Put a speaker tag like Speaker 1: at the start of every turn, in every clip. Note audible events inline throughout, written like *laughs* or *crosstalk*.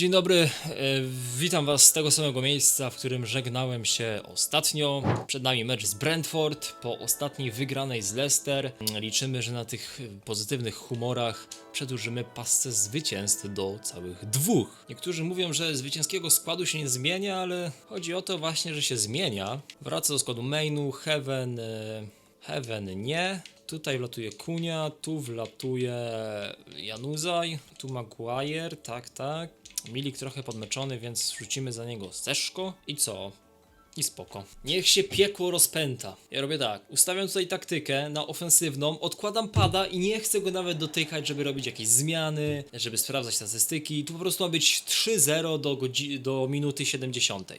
Speaker 1: Dzień dobry, e, witam was z tego samego miejsca, w którym żegnałem się ostatnio. Przed nami mecz z Brentford. Po ostatniej wygranej z Leicester liczymy, że na tych pozytywnych humorach przedłużymy pasce zwycięstw do całych dwóch. Niektórzy mówią, że zwycięskiego składu się nie zmienia, ale chodzi o to właśnie, że się zmienia. Wraca do składu mainu, Heaven, e, Heaven nie. Tutaj wlatuje Kunia, tu wlatuje Januzaj, tu Maguire, tak, tak. Milik trochę podmeczony, więc wrzucimy za niego Seszko i co? I spoko. Niech się piekło rozpęta. Ja robię tak, ustawiam tutaj taktykę na ofensywną, odkładam pada i nie chcę go nawet dotykać, żeby robić jakieś zmiany, żeby sprawdzać statystyki. Tu po prostu ma być 3-0 do, do minuty 70.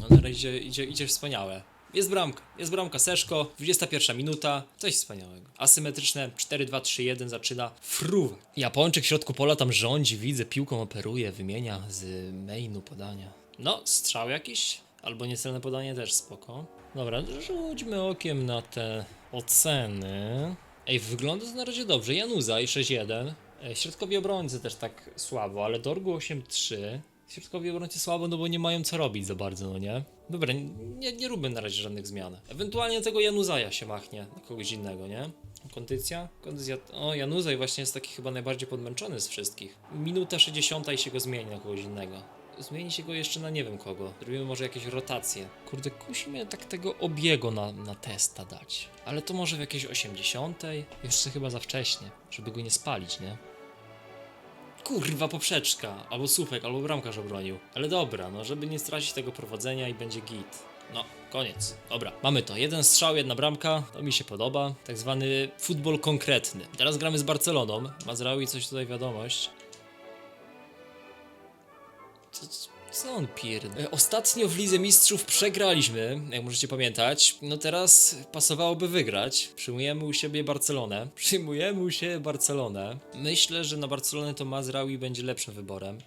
Speaker 1: No na razie idzie, idzie wspaniałe. Jest bramka, jest bramka Seszko, 21 minuta, coś wspaniałego. Asymetryczne 4-2-3-1 zaczyna fruwa. Japończyk w środku pola tam rządzi, widzę, piłką operuje, wymienia z mainu podania. No, strzał jakiś, albo niecelne podanie też spoko. Dobra, rzućmy okiem na te oceny. Ej, wygląda to na razie dobrze. Januzaj 6-1. E, Środkowi obrońcy też tak słabo, ale Dorgu 8-3. Środkowi obrońcy słabo, no bo nie mają co robić za bardzo, no nie? Dobra, nie, nie róbmy na razie żadnych zmian. Ewentualnie tego Januzaja się machnie na kogoś innego, nie? Kondycja? Kondycja. O, Januzaj właśnie jest taki chyba najbardziej podmęczony z wszystkich. Minuta 60 i się go zmieni na kogoś innego. Zmieni się go jeszcze na nie wiem kogo. Zrobimy może jakieś rotacje. Kurde, kusi mnie tak tego obiego na, na testa dać. Ale to może w jakiejś 80. Jeszcze chyba za wcześnie, żeby go nie spalić, nie? Kurwa poprzeczka, albo słupek, albo bramkarz obronił. Ale dobra, no żeby nie stracić tego prowadzenia i będzie git. No, koniec. Dobra, mamy to. Jeden strzał, jedna bramka. To mi się podoba. Tak zwany futbol konkretny. Teraz gramy z Barceloną. Mazraoui coś tutaj wiadomość. Co, co on pierd... Ostatnio w Lidze Mistrzów przegraliśmy, jak możecie pamiętać. No teraz pasowałoby wygrać. Przyjmujemy u siebie Barcelonę. *laughs* Przyjmujemy u siebie Barcelonę. Myślę, że na Barcelonę to Mazraoui będzie lepszym wyborem.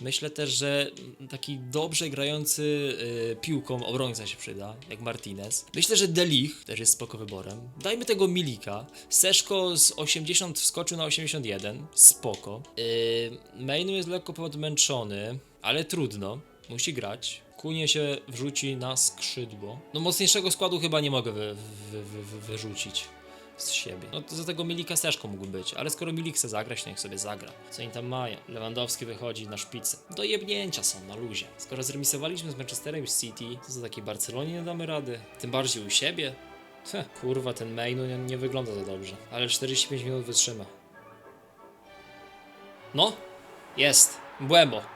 Speaker 1: Myślę też, że taki dobrze grający y, piłką obrońca się przyda, jak Martinez. Myślę, że Delich też jest spoko wyborem. Dajmy tego Milika. Seszko z 80 wskoczył na 81. Spoko. Yy, Mainu jest lekko podmęczony, ale trudno. Musi grać. Kunie się wrzuci na skrzydło. No mocniejszego składu chyba nie mogę wy, wy, wy, wy, wyrzucić z siebie. No to za tego Milika Seszko mógł być, ale skoro Milik chce zagrać, niech sobie zagra. Co oni tam mają? Lewandowski wychodzi na szpicę. Do jebnięcia są na luzie. Skoro zremisowaliśmy z Manchesterem City, to za takiej Barcelonie nie damy rady. Tym bardziej u siebie. Heh, kurwa, ten mainu nie, nie wygląda za dobrze. Ale 45 minut wytrzyma. No, jest. Błębo.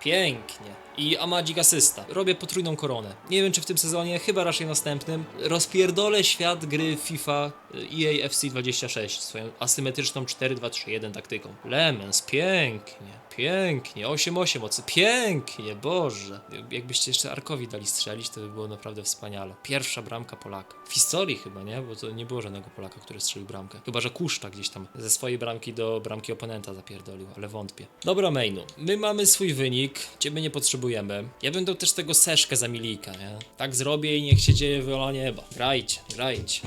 Speaker 1: Pięknie. I Amadzik asysta. Robię potrójną koronę. Nie wiem czy w tym sezonie, chyba raczej następnym. Rozpierdolę świat gry FIFA EA FC 26 swoją asymetryczną 4-2-3-1 taktyką. Lemens, pięknie, pięknie. 8-8 mocy, pięknie, Boże. Jakbyście jeszcze Arkowi dali strzelić, to by było naprawdę wspaniale. Pierwsza bramka Polaka. W historii chyba, nie? Bo to nie było żadnego Polaka, który strzelił bramkę. Chyba, że Kuszta gdzieś tam ze swojej bramki do bramki oponenta zapierdolił, ale wątpię. Dobra, mainu. My mamy swój wynik, ciebie nie potrzebujemy. Ja dał też tego Seszkę za Milika, nie? Tak zrobię i niech się dzieje wola nieba. Grajcie, grajcie.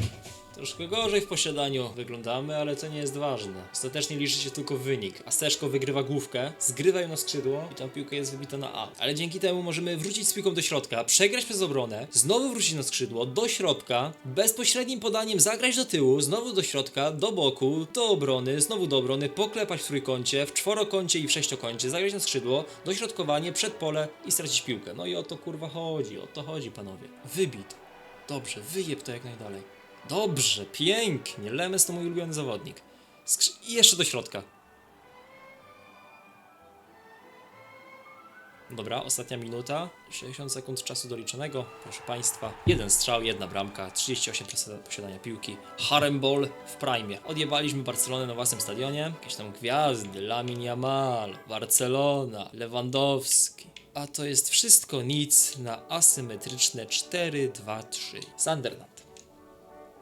Speaker 1: Troszkę gorzej w posiadaniu wyglądamy, ale to nie jest ważne. Ostatecznie liczy się tylko wynik. A Seszko wygrywa główkę, zgrywa ją na skrzydło i tam piłka jest wybita na A. Ale dzięki temu możemy wrócić z piłką do środka, przegrać przez obronę, znowu wrócić na skrzydło, do środka, bezpośrednim podaniem zagrać do tyłu, znowu do środka, do boku, do obrony, znowu do obrony, poklepać w trójkącie, w czworokącie i w sześciokącie, zagrać na skrzydło, dośrodkowanie, przed pole i stracić piłkę. No i o to kurwa chodzi, o to chodzi panowie. Wybit. Dobrze, wyjeb to jak najdalej. Dobrze, pięknie. Lemes to mój ulubiony zawodnik. Skrzy- I jeszcze do środka. Dobra, ostatnia minuta. 60 sekund czasu doliczonego. Proszę Państwa. Jeden strzał, jedna bramka, 38% posiadania piłki. Harem Ball w prime. Odjebaliśmy Barcelonę na własnym stadionie. Jakieś tam gwiazdy. Lamin Yamal, Barcelona, Lewandowski. A to jest wszystko nic na asymetryczne 4-2-3. Sunderland.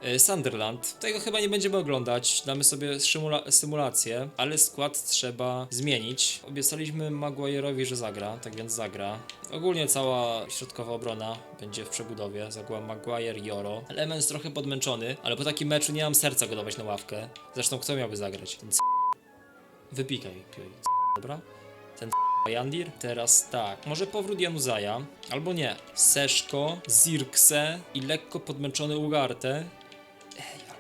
Speaker 1: E, Sunderland. Tego chyba nie będziemy oglądać. Damy sobie szymula- symulację, ale skład trzeba zmienić. Obiecaliśmy Maguire'owi, że zagra, tak więc zagra. Ogólnie cała środkowa obrona będzie w przebudowie. Zagła Maguire, Joro. Lemens trochę podmęczony, ale po takim meczu nie mam serca go dawać na ławkę. Zresztą kto miałby zagrać? Ten c- Wypikaj, pioj. Dobra? Ten Jandir. Teraz tak. Może powrót Januzaja. Albo nie. Seszko, Zirkse i lekko podmęczony Ugarte.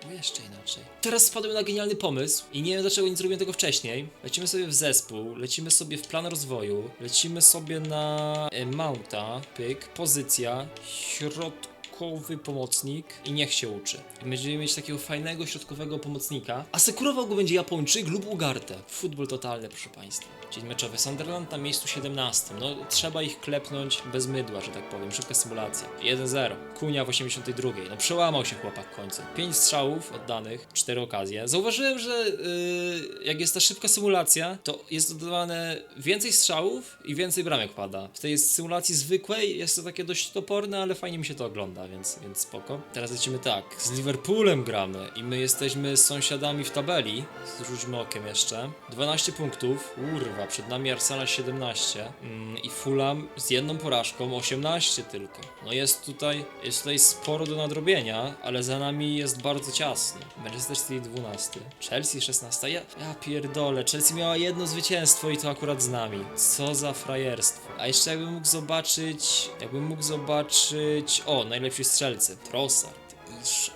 Speaker 1: Albo jeszcze inaczej. Teraz wpadłem na genialny pomysł i nie wiem dlaczego nie zrobiłem tego wcześniej. Lecimy sobie w zespół, lecimy sobie w plan rozwoju, lecimy sobie na e, mounta, pyk, pozycja, pomocnik i niech się uczy. Będziemy mieć takiego fajnego środkowego pomocnika. Asekurował go będzie Japończyk lub Ugarte. Futbol totalny, proszę Państwa. Dzień meczowy. Sunderland na miejscu 17. No, trzeba ich klepnąć bez mydła, że tak powiem. Szybka symulacja. 1-0. Kunia w 82. No, przełamał się chłopak w końcu. 5 strzałów oddanych, 4 okazje. Zauważyłem, że yy, jak jest ta szybka symulacja, to jest dodawane więcej strzałów i więcej bramek pada. W tej symulacji zwykłej jest to takie dość toporne, ale fajnie mi się to ogląda, więc, więc spoko. Teraz lecimy tak. Z Liverpoolem gramy i my jesteśmy sąsiadami w tabeli. Zrzućmy okiem jeszcze. 12 punktów. Urwa, przed nami Arsenal 17 mm, i Fulham z jedną porażką 18 tylko. No jest tutaj, jest tutaj sporo do nadrobienia, ale za nami jest bardzo ciasno. Manchester City 12, Chelsea 16. Ja, ja pierdolę, Chelsea miała jedno zwycięstwo i to akurat z nami. Co za frajerstwo. A jeszcze jakbym mógł zobaczyć, jakbym mógł zobaczyć, o, najlepsi strzelcy, Trossard.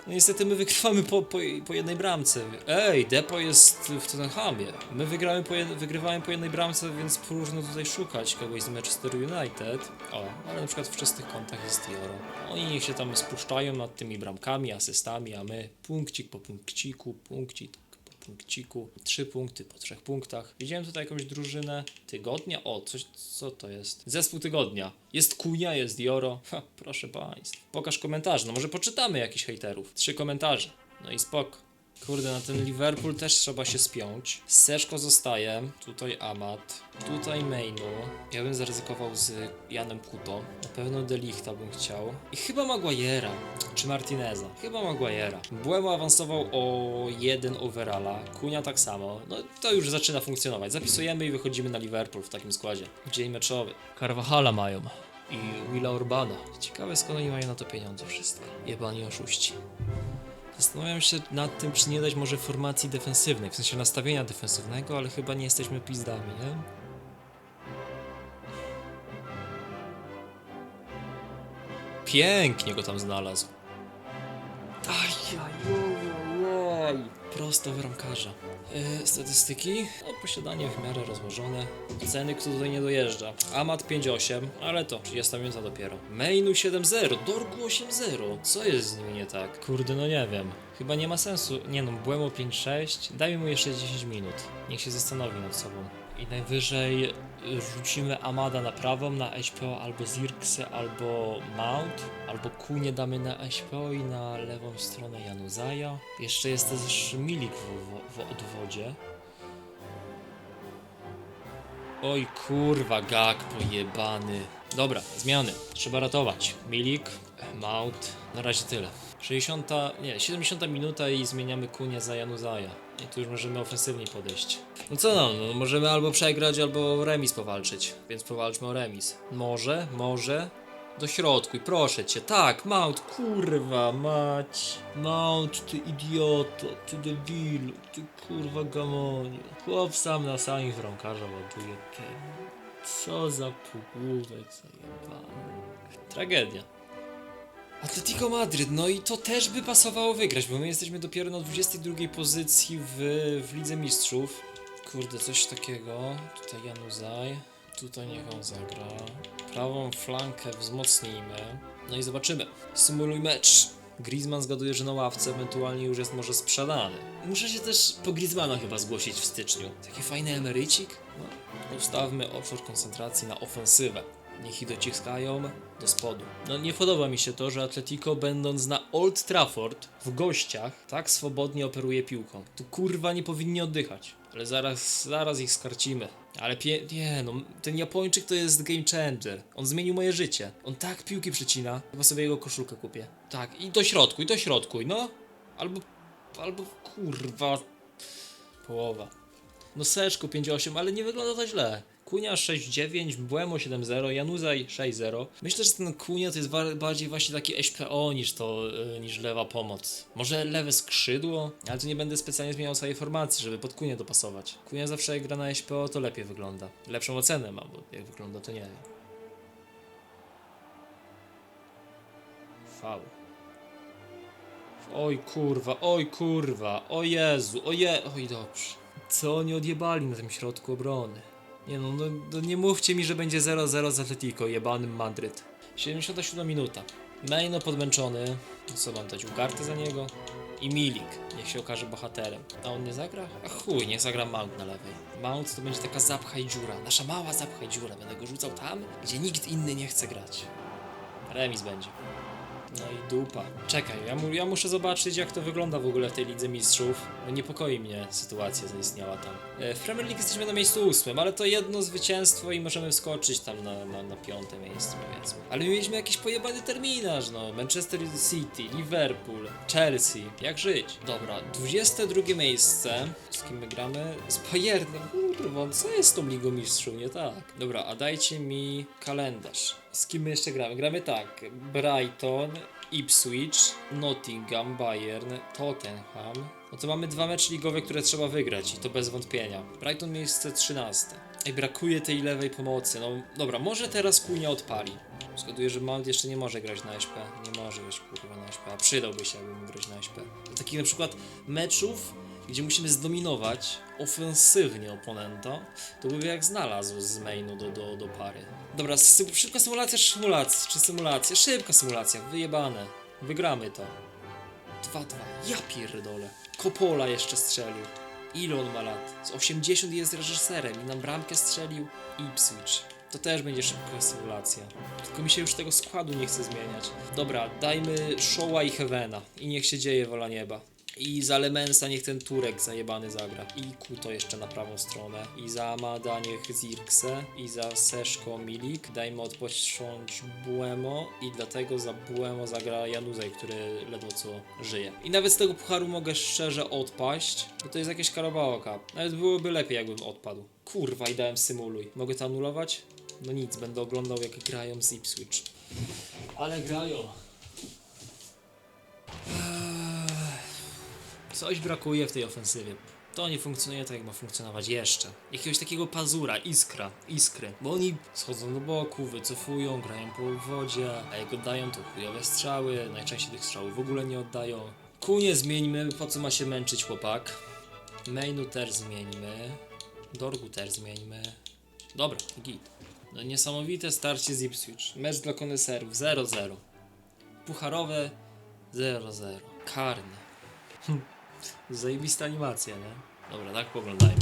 Speaker 1: No niestety my wygrywamy po, po, po jednej bramce. Ej, Depo jest w Tottenhamie. My wygramy po wygrywamy po jednej bramce, więc próżno tutaj szukać kogoś z Manchester United. O, ale na przykład w czystych kątach jest Dioro. Oni niech się tam spuszczają nad tymi bramkami, asystami, a my punkcik po punkciku, punkcik punkciku. Trzy punkty po trzech punktach. Widziałem tutaj jakąś drużynę tygodnia. O, coś, co to jest? Zespół tygodnia. Jest Kunia, jest Dioro. Ha, proszę państwa. Pokaż komentarze. No może poczytamy jakichś hejterów. Trzy komentarze. No i spoko. Kurde, na ten Liverpool też trzeba się spiąć. Seszko zostaje. Tutaj Amat. Tutaj Mainu. Ja bym zaryzykował z Janem Kuto. Na pewno Delichta bym chciał. I chyba Maguire'a. Czy Martineza. Chyba Maguire'a. Błemo awansował o jeden overalla. Kunia tak samo. No to już zaczyna funkcjonować. Zapisujemy i wychodzimy na Liverpool w takim składzie. Dzień meczowy. Carvajala mają. I Willa Urbana. Ciekawe skąd oni mają na to pieniądze wszystkie. Jebani oszuści. Zastanawiam się nad tym, czy nie dać może formacji defensywnej, w sensie nastawienia defensywnego, ale chyba nie jesteśmy pizdami, nie? Pięknie go tam znalazł. Ajajajaj. Prosto w ramkarza. Yy, statystyki? No, posiadanie w miarę rozłożone. Ceny, kto tutaj nie dojeżdża. Amat 5,8, ale to 30 minuta dopiero. Mainu 7,0, Dorgu 8,0. Co jest z nimi nie tak? Kurde, no nie wiem. Chyba nie ma sensu. Nie no, Błemo 5,6. Dajmy mu jeszcze 10 minut. Niech się zastanowi nad sobą. I najwyżej y, rzucimy Amada na prawą, na HPO albo Zirkse, albo Mount, albo Kunie damy na HPO i na lewą stronę Januzaja. Jeszcze jest też Milik w, w, w odwodzie. Oj kurwa, gag pojebany. Dobra, zmiany. Trzeba ratować. Milik, Mount, na razie tyle. 60, nie, 70 minuta i zmieniamy Kunię za Januzaja. I tu już możemy ofensywniej podejść. No co no, no możemy albo przegrać, albo remis powalczyć. Więc powalczmy o remis. Może, może. Do środku i proszę cię. Tak, Mount, kurwa, mać. Mount, ty idioto, ty debilu, ty kurwa gamonie. Chłop sam na samym bramkarza ładuje. Ty. Co za półgłówek zajebany. Tragedia. Atletico Madryt, no i to też by pasowało wygrać, bo my jesteśmy dopiero na 22 pozycji w, w Lidze Mistrzów. Kurde, coś takiego. Tutaj Januzaj. Tutaj niech on zagra. Prawą flankę wzmocnijmy. No i zobaczymy. Symuluj mecz. Griezmann zgaduje, że na ławce ewentualnie już jest może sprzedany. Muszę się też po Griezmana chyba zgłosić w styczniu. Taki fajny emerycik. No, ustawmy obszar koncentracji na ofensywę. Niech ich dociskają do spodu. No nie podoba mi się to, że Atletico będąc na Old Trafford w gościach tak swobodnie operuje piłką. Tu kurwa nie powinni oddychać. Ale zaraz, zaraz ich skarcimy. Ale pie... nie no, ten Japończyk to jest game changer. On zmienił moje życie. On tak piłki przecina. Chyba sobie jego koszulkę kupię. Tak, i do środku, i do środku, no. Albo, albo kurwa, połowa. No seczko 5,8, ale nie wygląda to źle. Kunia 6-9, Błemo 7-0, Januzaj 6-0. Myślę, że ten Kunia to jest bardziej właśnie taki SPO niż to, y, niż lewa pomoc. Może lewe skrzydło? Ale tu nie będę specjalnie zmieniał swojej formacji, żeby pod Kunię dopasować. Kunia zawsze jak gra na SPO to lepiej wygląda. Lepszą ocenę ma, bo jak wygląda to nie wiem. V. Oj kurwa, oj kurwa, o Jezu, o. Oj dobrze. Co oni odjebali na tym środku obrony? Nie no, no, no nie mówcie mi, że będzie 0-0 z Atletico, jebanym Madryt. 77 minuta. Maino podmęczony. Co mam dać? Ugarty za niego? I Milik. Niech się okaże bohaterem. A on nie zagra? A chuj, niech zagra Mount na lewej. Mount to będzie taka zapchaj dziura. Nasza mała zapchaj dziura. Będę go rzucał tam, gdzie nikt inny nie chce grać. Remis będzie. No i dupa. Czekaj, ja, mu, ja muszę zobaczyć jak to wygląda w ogóle w tej Lidze Mistrzów. Bo niepokoi mnie sytuacja zaistniała tam. E, W Premier League jesteśmy na miejscu ósmym, ale to jedno zwycięstwo i możemy wskoczyć tam na, na, na piąte miejsce powiedzmy. Ale mieliśmy jakiś pojebany terminarz, no. Manchester City, Liverpool, Chelsea. Jak żyć? Dobra, 22 miejsce. Z kim my gramy? Z Bayernem. Kurwa, co jest tą Ligą Mistrzów? Nie tak. Dobra, a dajcie mi kalendarz. Z kim my jeszcze gramy? Gramy tak. Brighton, Ipswich, Nottingham, Bayern, Tottenham. No to mamy dwa mecze ligowe, które trzeba wygrać i to bez wątpienia. Brighton miejsce 13. Ej, brakuje tej lewej pomocy. No dobra, może teraz Kunia odpali. Zgaduję, że Mount jeszcze nie może grać na SP. Nie może grać kurwa na SP, a przydałby się, jakby grać na SP. Takich na przykład meczów, gdzie musimy zdominować ofensywnie oponenta, to by jak znalazł z mainu do, do, do pary. Dobra, szybka symulacja czy symulacja? Czy symulacja? Szybka symulacja, wyjebane. Wygramy to. 2-2. Ja pierdolę. Coppola jeszcze strzelił. Ile on ma lat? Z 80 jest reżyserem i nam bramkę strzelił Ipswich. To też będzie szybka symulacja. Tylko mi się już tego składu nie chce zmieniać. Dobra, dajmy Showa i Heavena. I niech się dzieje wola nieba. I za Lemensa niech ten Turek zajebany zagra. I Kuto jeszcze na prawą stronę. I za Amada niech Zirkse. I za Seszko Milik. Dajmy odpocząć Buemo. I dlatego za Buemo zagra Januzaj, który ledwo co żyje. I nawet z tego pucharu mogę szczerze odpaść, bo to jest jakieś Carabao Cup. Nawet byłoby lepiej jakbym odpadł. Kurwa i dałem symuluj. Mogę to anulować? No nic, będę oglądał jak grają z Ipswich. Ale grają. Coś brakuje w tej ofensywie. To nie funkcjonuje tak, jak ma funkcjonować jeszcze. Jakiegoś takiego pazura, iskra, iskry. Bo oni schodzą do boku, wycofują, grają po wodzie, a jak oddają to chujowe strzały, najczęściej tych strzałów w ogóle nie oddają. Kunie zmieńmy, po co ma się męczyć chłopak. Mainu też zmieńmy. Dorgu też zmieńmy. Dobra, git. No niesamowite starcie z Ipswich. Mecz dla koneserów 0-0. Pucharowe 0-0. Karne. *laughs* Zajebista animacja, nie? Dobra, tak poglądajmy.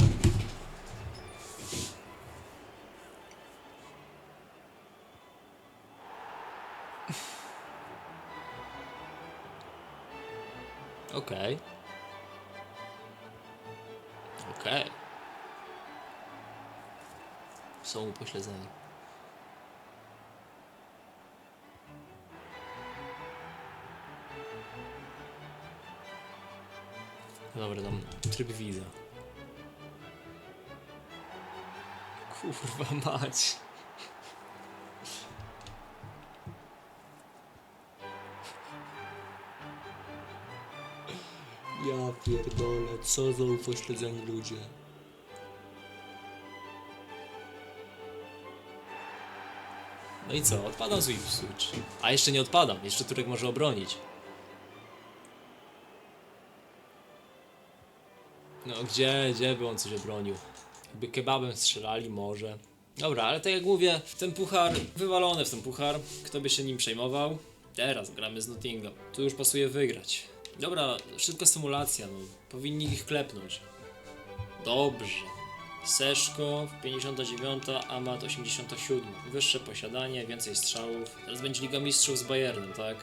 Speaker 1: Okej. Okej. Są upośledzeni. Dobra, tam tryb widza. Kurwa mać. Ja pierdolę, co za upośledzeni ludzie. No i co, odpadam z Ipswich. A jeszcze nie odpadam, jeszcze Turek może obronić. Gdzie, gdzie by on coś obronił? Jakby kebabem strzelali może. Dobra, ale tak jak mówię, ten puchar, wywalony w ten puchar, kto by się nim przejmował? Teraz gramy z Nottingham. Tu już pasuje wygrać. Dobra, szybka symulacja, no. Powinni ich klepnąć. Dobrze. Seszko 59, Amat 87. Wyższe posiadanie, więcej strzałów. Teraz będzie Liga Mistrzów z Bayernem, tak?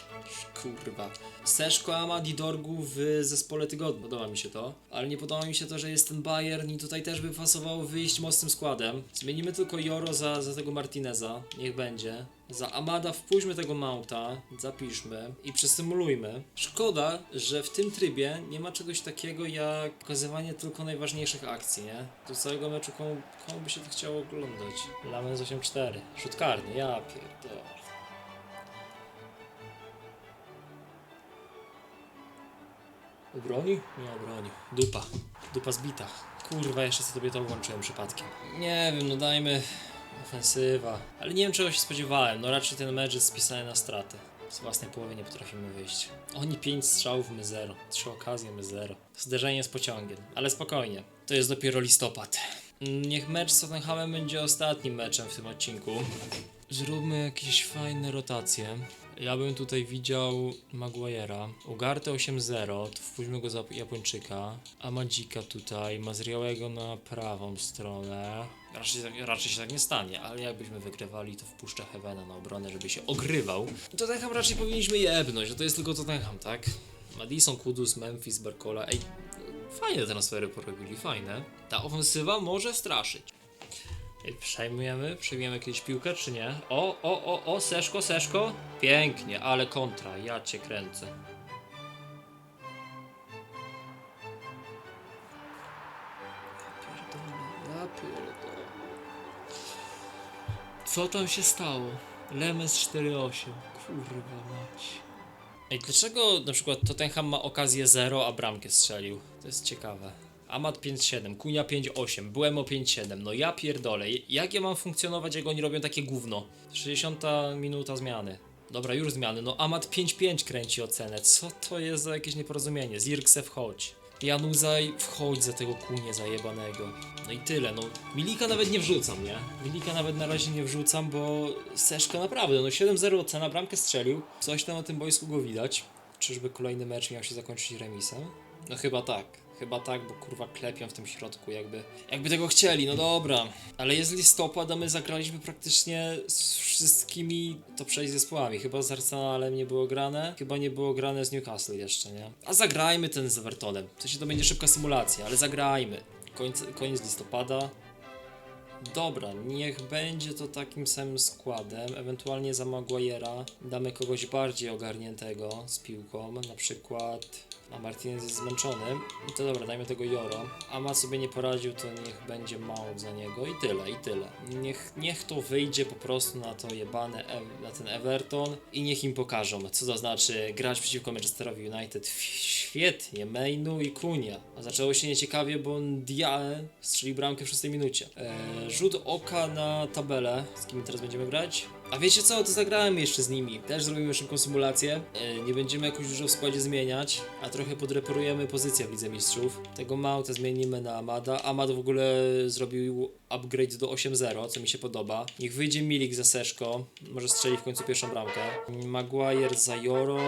Speaker 1: Kurwa. Seszko, Amat i Dorgu w zespole tygodnia. Podoba mi się to. Ale nie podoba mi się to, że jest ten Bayern i tutaj też by pasowało wyjść mocnym składem. Zmienimy tylko Joro za, za tego Martineza. Niech będzie. Za Amada wpuśćmy tego Mauta, zapiszmy i przesymulujmy. Szkoda, że w tym trybie nie ma czegoś takiego jak pokazywanie tylko najważniejszych akcji, nie? Do całego meczu komu, komu by się to chciało oglądać? Lamens 8-4, rzut karny, ja pierdolę. Obroni? Nie obroni. Dupa. Dupa zbita. Kurwa, jeszcze sobie to włączyłem przypadkiem. Nie wiem, no dajmy ofensywa. Ale nie wiem czego się spodziewałem. No raczej ten mecz jest spisany na stratę. Z własnej połowy nie potrafimy wyjść. Oni 5 strzałów, my 0. 3 okazje, my 0. Zderzenie z pociągiem. Ale spokojnie. To jest dopiero listopad. Niech mecz z Tottenhamem będzie ostatnim meczem w tym odcinku. Zróbmy jakieś fajne rotacje. Ja bym tutaj widział Maguire'a. Ugarte 8-0, to wpuśćmy go za Japończyka. Amadzika tutaj, Mazriałego na prawą stronę. Raczej, tak- raczej się tak nie stanie, ale jakbyśmy wygrywali, to wpuszczę Heavena na obronę, żeby się ogrywał. Tottenham raczej powinniśmy jebnąć, że to jest tylko Tottenham, tak? Madison, Kudus, Memphis, Barcola. Ej, fajne transfery porobili, fajne. Ta ofensywa może straszyć. Ej, Przejmujemy? Jakieś piłkę, czy nie? O, o, o, o, Seszko, Seszko. Pięknie, ale kontra, ja cię kręcę. Co tam się stało? Lemes 4-8. Kurwa mać. Ej, dlaczego na przykład Tottenham ma okazję 0, a bramkę strzelił? To jest ciekawe. Amat 5-7, Kunia 5-8, Buemo 5-7. No ja pierdolę. Jak ja mam funkcjonować, jak oni robią takie gówno? 60 minuta zmiany. Dobra, już zmiany. No Amat 5-5 kręci ocenę. Co to jest za jakieś nieporozumienie? Zirkse wchodź. Januzaj wchodź za tego kunie zajebanego. No i tyle, no. Milika nawet nie wrzucam, nie? Milika nawet na razie nie wrzucam, bo Seszka naprawdę, no 7-0 ocena, bramkę strzelił. Coś tam na tym boisku go widać. Czyżby kolejny mecz miał się zakończyć remisem? No chyba tak. Chyba tak, bo kurwa klepią w tym środku, jakby, jakby tego chcieli, no dobra. Ale jest listopad, a my zagraliśmy praktycznie z wszystkimi top 6 zespołami. Chyba z Arsenalem nie było grane, chyba nie było grane z Newcastle jeszcze, nie? A zagrajmy ten z Evertonem. To się to będzie szybka symulacja, ale zagrajmy. Końc, koniec listopada. Dobra, niech będzie to takim samym składem. Ewentualnie za Maguire'a damy kogoś bardziej ogarniętego z piłką, na przykład. A Martinez jest zmęczony. To dobra, dajmy tego Joro. A ma sobie nie poradził, to niech będzie Mount za niego i tyle, i tyle. Niech, niech to wyjdzie po prostu na to jebane, na ten Everton i niech im pokażą, co to znaczy grać przeciwko Manchesterowi United. Świetnie, Mainu i Kunia. A zaczęło się nieciekawie, bo Diae strzelił bramkę w 6 minucie. Eee, rzut oka na tabelę, z kim teraz będziemy grać. A wiecie co, to zagrałem jeszcze z nimi. Też zrobimy szybką symulację. E, nie będziemy jakoś dużo w składzie zmieniać, a trochę podreperujemy pozycję w Lidze Mistrzów. Tego Mauta zmienimy na Amada. Amad w ogóle zrobił upgrade do 8-0, co mi się podoba. Niech wyjdzie Milik za Seszko, może strzeli w końcu pierwszą bramkę. Maguire za Joro,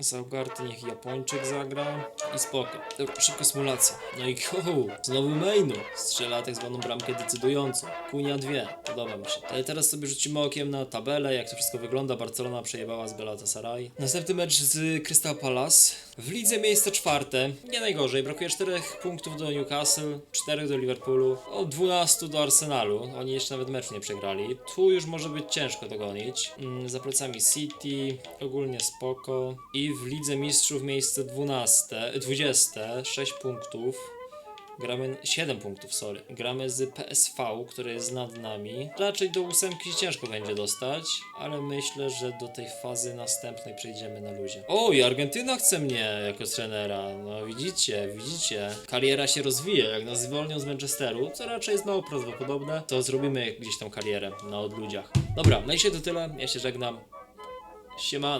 Speaker 1: za Ugarty niech Japończyk zagra i spoko. Dobra, szybka symulacja. No i *laughs* go, znowu Mainu. Strzela tak zwaną bramkę decydującą. Kunia dwie, podoba mi się. Ale teraz sobie rzucimy okiem na tabelę, jak to wszystko wygląda. Barcelona przejebała z Galatasaray. Następny mecz z Crystal Palace. W lidze miejsce czwarte. Nie najgorzej, brakuje 4 punktów do Newcastle, 4 do Liverpoolu, o 12 do Arsenalu. Oni jeszcze nawet mecz nie przegrali. Tu już może być ciężko dogonić. Mm, Za plecami City, ogólnie spoko. I w lidze mistrzów miejsce 12, 20, 6 punktów. Gramy 7 punktów, sorry. Gramy z PSV, który jest nad nami. Raczej do ósemki ciężko będzie dostać, ale myślę, że do tej fazy następnej przejdziemy na luzie. O, i Argentyna chce mnie jako trenera. No widzicie, widzicie. Kariera się rozwija. Jak nas zwolnią z Manchesteru, co raczej jest mało prawdopodobne, to zrobimy gdzieś tam karierę na odludziach. Dobra, no i się to tyle. Ja się żegnam. Siemano.